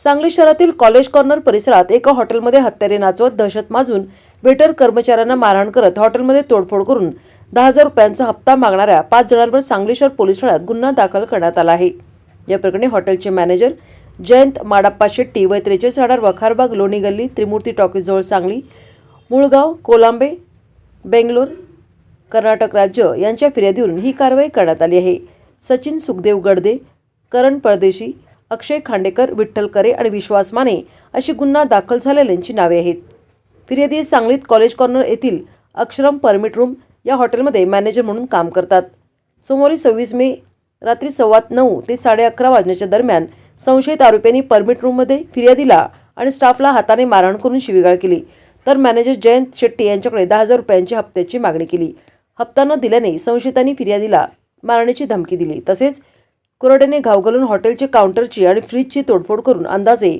सांगली शहरातील college corner परिसरात एका हॉटेलमध्ये हत्यारे नाचवत दहशत माजून वेटर कर्मचाऱ्यांना मारहाण करत हॉटेलमध्ये तोडफोड करून दहा हजार रुपयांचा हप्ता मागणाऱ्या पाच जणांवर सांगली शहर पोलीस ठाण्यात गुन्हा दाखल करण्यात आला आहे. या प्रकरणी हॉटेलचे मॅनेजर जयंत माडाप्पा शेट्टी वय त्रेचाळीस राहणार वखारबाग लोणी गल्ली त्रिमूर्ती टॉकीजवळ सांगली मुळगाव कोलांबे बेंगलोर कर्नाटक राज्य यांच्या फिर्यादीवरून ही कारवाई करण्यात आली आहे. सचिन सुखदेव गडदे करण परदेशी अक्षय खांडेकर विठ्ठल करे आणि विश्वास माने अशी गुन्हा दाखल झालेल्यांची नावे आहेत. फिर्यादी सांगलीत कॉलेज कॉर्नर येथील अक्षरम परमिट रूम या हॉटेलमध्ये मॅनेजर म्हणून काम करतात. सोमवारी सव्वीस मे रात्री सव्वा नऊ ते साडे अकरा वाजण्याच्या दरम्यान संशयित आरोपींनी परमिट रूममध्ये फिर्यादीला आणि स्टाफला हाताने मारहाण करून शिवीगाळ केली. तर मॅनेजर जयंत शेट्टी यांच्याकडे दहा हजार रुपयांची हप्त्याची मागणी केली. हप्ता न दिल्याने संशयितांनी फिर्यादीला मारण्याची धमकी दिली. तसेच कुरड्याने घाव घालून हॉटेलची काउंटरची आणि फ्रीजची तोडफोड करून अंदाजे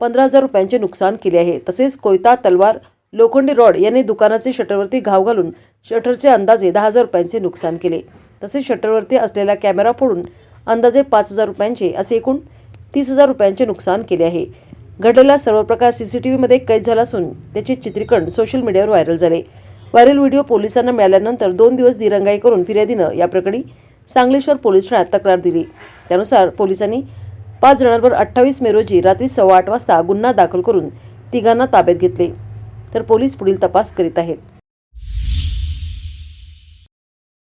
पंधरा हजार रुपयांचे नुकसान केले आहे. तसेच कोयता तलवार लोखंडी रॉड यांनी दुकानाचे शटरवरती घाव घालून शटरचे अंदाजे दहा हजार रुपयांचे नुकसान केले. तसेच शटरवरती असलेला कॅमेरा फोडून अंदाजे पाच हजार रुपयांचे असे एकूण तीस हजार रुपयांचे नुकसान केले आहे. घडलेला सर्व प्रकार सी सी टी व्हीमध्ये कैद झाला असून त्याचे चित्रीकरण सोशल मीडियावर व्हायरल झाले. व्हायरल व्हिडिओ पोलिसांना मिळाल्यानंतर दोन दिवस दिरंगाई करून फिर्यादीनं या प्रकरणी सांगलेश्वर पोलीस ठाण्यात तक्रार दिली. त्यानुसार पोलिसांनी पाच जणांवर अठ्ठावीस मे रोजी रात्री सव्वा आठ वाजता गुन्हा दाखल करून तिघांना ताब्यात घेतले. तर पोलीस पुढील तपास करीत आहेत.